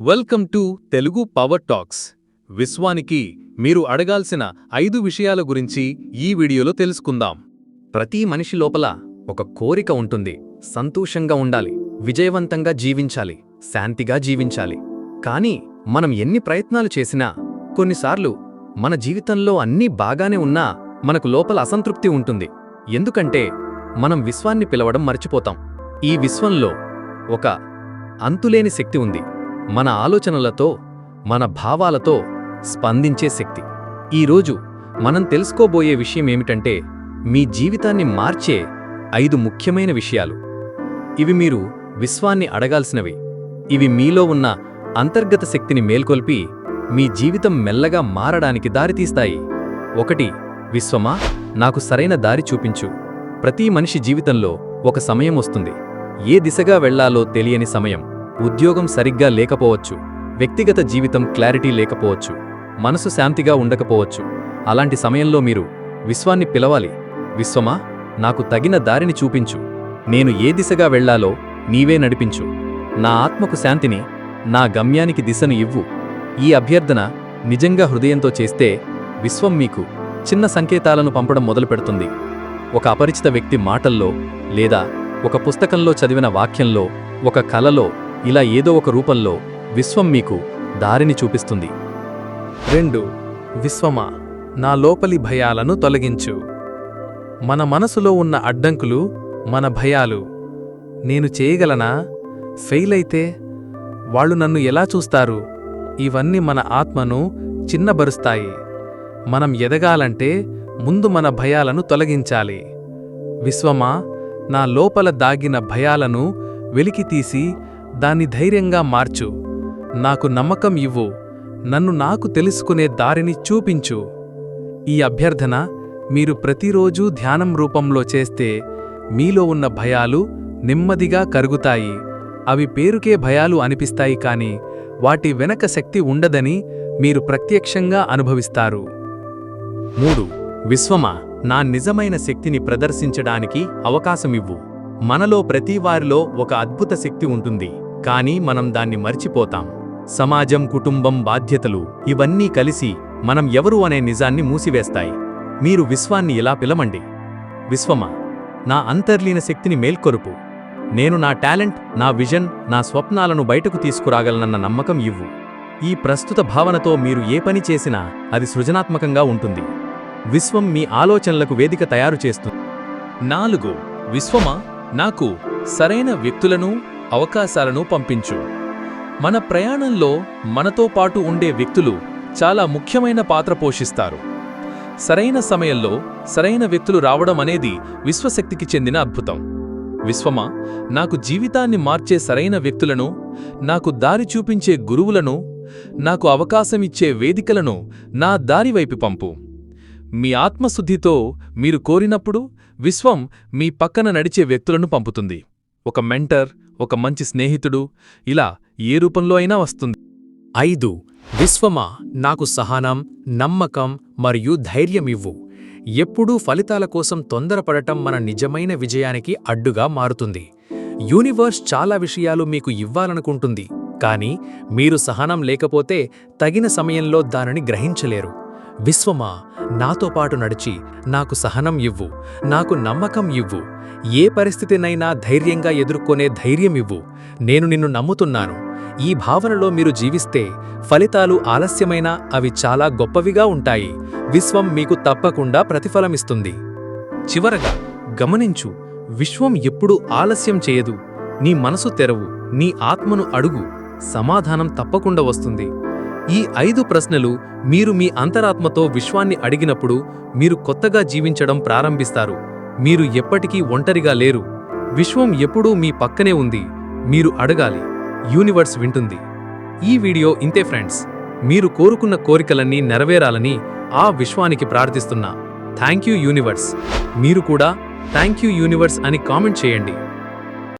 Welcome to Telugu power talks. విశ్వానికి మీరు అడగాల్సిన ఐదు విషయాల గురించి ఈ వీడియోలో తెలుసుకుందాం. ప్రతి మనిషి లోపల ఒక కోరిక ఉంటుంది. సంతోషంగా ఉండాలి. విజయవంతంగా జీవించాలి. శాంతిగా జీవించాలి. కానీ మనం ఎన్ని ప్రయత్నాలు చేసినా కొన్నిసార్లు మన జీవితంలో అన్నీ బాగానే ఉన్నా మనకు లోపల అసంతృప్తి ఉంటుంది. ఎందుకంటే మనం విశ్వాన్ని పిలవడం మర్చిపోతాం. ఈ విశ్వంలో ఒక అంతులేని శక్తి ఉంది. మన ఆలోచనలతో మన భావాలతో స్పందించే శక్తి. ఈరోజు మనం తెలుసుకోబోయే విషయం ఏమిటంటే మీ జీవితాన్ని మార్చే ఐదు ముఖ్యమైన విషయాలు. ఇవి మీరు విశ్వాన్ని అడగాల్సినవి. ఇవి మీలో ఉన్న అంతర్గత శక్తిని మేల్కొల్పి మీ జీవితం మెల్లగా మారడానికి దారితీస్తాయి. ఒకటి విశ్వమా? నాకు సరైన దారి చూపించు. ప్రతి మనిషి జీవితంలో ఒక సమయం వస్తుంది. ఏ దిశగా వెళ్ళాలో తెలియని సమయం. ఉద్యోగం సరిగ్గా లేకపోవచ్చు. వ్యక్తిగత జీవితం క్లారిటీ లేకపోవచ్చు. మనసు శాంతిగా ఉండకపోవచ్చు. అలాంటి సమయంలో మీరు విశ్వాన్ని పిలవాలి. విశ్వమా నాకు తగిన దారిని చూపించు. నేను ఏ దిశగా వెళ్ళాలో నీవే నడిపించు. నా ఆత్మకు శాంతిని నా గమ్యానికి దిశను ఇవ్వు. ఈ అభ్యర్థన నిజంగా హృదయంతో చేస్తే విశ్వం మీకు చిన్న సంకేతాలను పంపడం మొదలుపెడుతుంది. ఒక అపరిచిత వ్యక్తి మాటల్లో లేదా ఒక పుస్తకంలో చదివిన వాక్యంలో ఒక కలలో ఇలా ఏదో ఒక రూపంలో విశ్వం మీకు దారిని చూపిస్తుంది. రెండు విశ్వమా నా లోపలి భయాలను తొలగించు. మన మనసులో ఉన్న అడ్డంకులు మన భయాలు నేను చేయగలనా? ఫెయిల్ అయితే వాళ్ళు నన్ను ఎలా చూస్తారు? ఇవన్నీ మన ఆత్మను చిన్నబరుస్తాయి. మనం ఎదగాలంటే ముందు మన భయాలను తొలగించాలి. విశ్వమా నా లోపల దాగిన భయాలను వెలికితీసి దాన్ని ధైర్యంగా మార్చు. నాకు నమ్మకం ఇవ్వు. నన్ను నాకు తెలుసుకునే దారిని చూపించు. ఈ అభ్యర్థన మీరు ప్రతిరోజూ ధ్యానం రూపంలో చేస్తే మీలో ఉన్న భయాలు నెమ్మదిగా కరుగుతాయి. అవి పేరుకే భయాలు అనిపిస్తాయి కాని వాటి వెనక శక్తి ఉండదని మీరు ప్రత్యక్షంగా అనుభవిస్తారు. మూడు విశ్వమా నా నిజమైన శక్తిని ప్రదర్శించడానికి అవకాశమివ్వు మనలో ప్రతివారిలో ఒక అద్భుత శక్తి ఉంటుంది. కానీ మనం దాన్ని మర్చిపోతాం. సమాజం కుటుంబం బాధ్యతలు ఇవన్నీ కలిసి మనం ఎవరు అనే నిజాన్ని మూసివేస్తాయి. మీరు విశ్వాన్ని ఇలా పిలమండి విశ్వమా నా అంతర్లీన శక్తిని మేల్కొరుపు. నేను నా టాలెంట్ నా విజన్ నా స్వప్నాలను బయటకు తీసుకురాగలనన్న నమ్మకం ఇవ్వు. ఈ ప్రస్తుత భావనతో మీరు ఏ పని చేసినా అది సృజనాత్మకంగా ఉంటుంది. విశ్వం మీ ఆలోచనలకు వేదిక తయారు చేస్తుంది. నాలుగు విశ్వమా నాకు సరైన వ్యక్తులను అవకాశాలను పంపించు. మన ప్రయాణంలో మనతో పాటు ఉండే వ్యక్తులు చాలా ముఖ్యమైన పాత్ర పోషిస్తారు. సరైన సమయంలో సరైన వ్యక్తులు రావడం అనేది విశ్వశక్తికి చెందిన అద్భుతం. విశ్వమా నాకు జీవితాన్ని మార్చే సరైన వ్యక్తులను నాకు దారి చూపించే గురువులను నాకు అవకాశమిచ్చే వేదికలను నా దారివైపు పంపు. మీ ఆత్మశుద్ధితో మీరు కోరినప్పుడు విశ్వం మీ పక్కన నడిచే వ్యక్తులను పంపుతుంది. ఒక మెంటర్ ఒక మంచి స్నేహితుడు ఇలా ఏ రూపంలో అయినా వస్తుంది. ఐదు విశ్వమా నాకు సహనం నమ్మకం మరియు ధైర్యమివ్వు ఎప్పుడూ ఫలితాల కోసం తొందరపడటం మన నిజమైన విజయానికి అడ్డుగా మారుతుంది. యూనివర్స్ చాలా విషయాలు మీకు ఇవ్వాలనుకుంటుంది కానీ మీరు సహనం లేకపోతే తగిన సమయంలో దానిని గ్రహించలేరు. విశ్వమా నాతో పాటు నడిచి నాకు సహనం ఇవ్వు నాకు నమ్మకం ఇవ్వు. ఏ పరిస్థితినైనా ధైర్యంగా ఎదుర్కొనే ధైర్యం ఇవ్వు. నేను నిన్ను నమ్ముతున్నాను. ఈ భావనలో మీరు జీవిస్తే ఫలితాలు ఆలస్యమైనా అవి చాలా గొప్పవిగా ఉంటాయి. విశ్వం మీకు తప్పకుండా ప్రతిఫలమిస్తుంది. చివరగా గమనించు విశ్వం ఎప్పుడూ ఆలస్యం చేయదు. నీ మనసు తెరవు నీ ఆత్మను అడుగు. సమాధానం తప్పకుండా వస్తుంది. ఈ ఐదు ప్రశ్నలు మీరు మీ అంతరాత్మతో విశ్వాన్ని అడిగినప్పుడు మీరు కొత్తగా జీవించడం ప్రారంభిస్తారు. మీరు ఎప్పటికీ ఒంటరిగా లేరు. విశ్వం ఎప్పుడూ మీ పక్కనే ఉంది. మీరు అడగాలి. యూనివర్స్ వింటుంది. ఈ వీడియో ఇంతే ఫ్రెండ్స్. మీరు కోరుకున్న కోరికలన్నీ నెరవేరాలని ఆ విశ్వానికి ప్రార్థిస్తున్నా. Thank you universe. మీరు కూడా థ్యాంక్ యూ యూనివర్స్ అని కామెంట్ చేయండి.